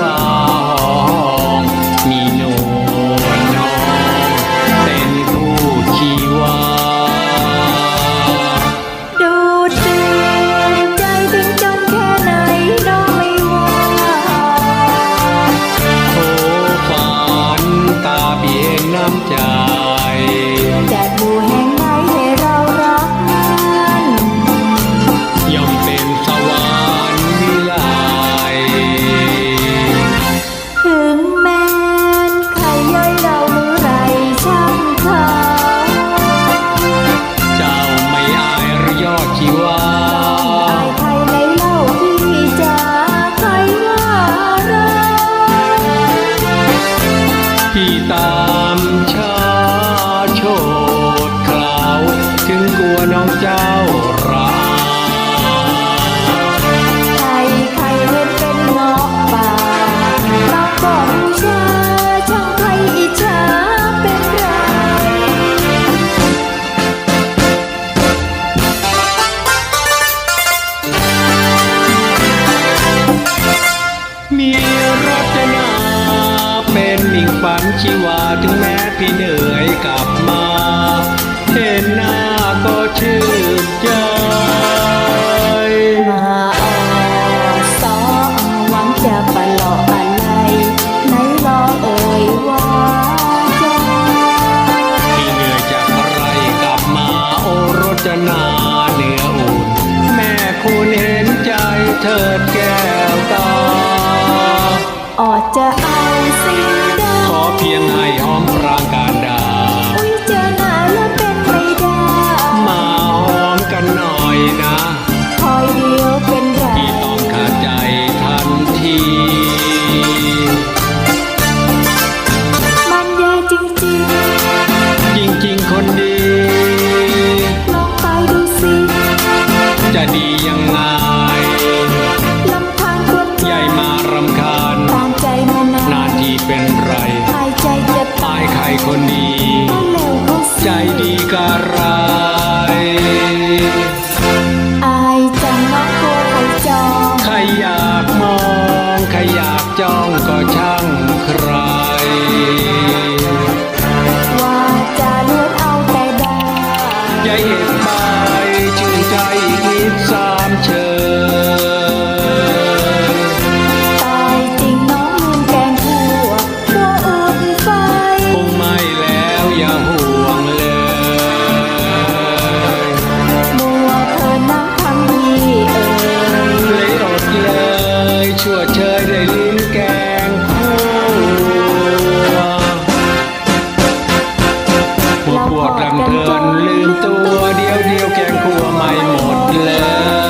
ว่างมีหนูนเป็นผู้ชีวาดูดดื่มใจถึงจนแค่ไหนน้ไม่ว่าโถฝันตาเปียกน้ำใจแดดบูแห้ง น้องเจ้าราใครใครเห็นเป็นนอกป่าเราก็บชาช่างใครอิจาเป็นไร มีรัตนาเป็นมิ่งฝัชีวาถึงแม้พี่เหนื่อยกับ ถิดแก้วตาออดจะเอาสิ่งใดขอเพียง คนดีใจดีกะไรอายจังนะโคไข่จองใครอยากมองใครอยากจ้องก็ช่า ลืมตัวเดียวเดียวแกงขัวไม่หมดเลย